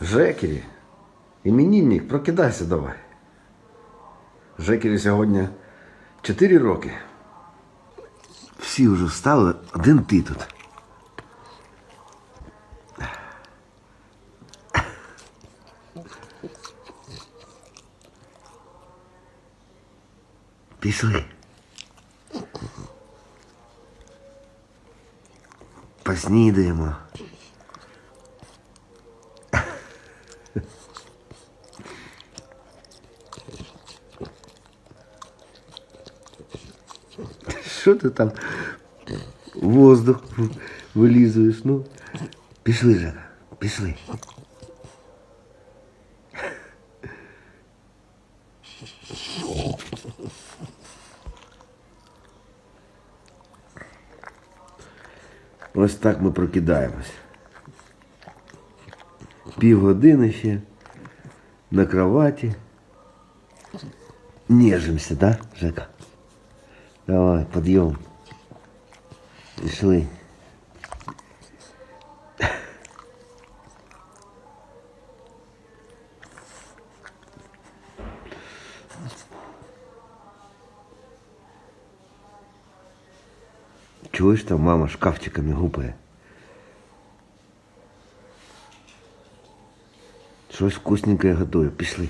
Жекері, іменинник, прокидайся давай. Жекері сьогодні 4 роки. Всі вже встали, один ти тут. Пішли. Поснідаємо. Що ти там воздух вилізуєш? Ну, пішли же, пішли. Ось так ми прокидаємось. Півгодини ще на кроваті. Нежимося, да, Жека? Давай, подъем. Пішли. Чуєш там мама шкафчиками гупає? Щось вкусненьке готую. Пішли.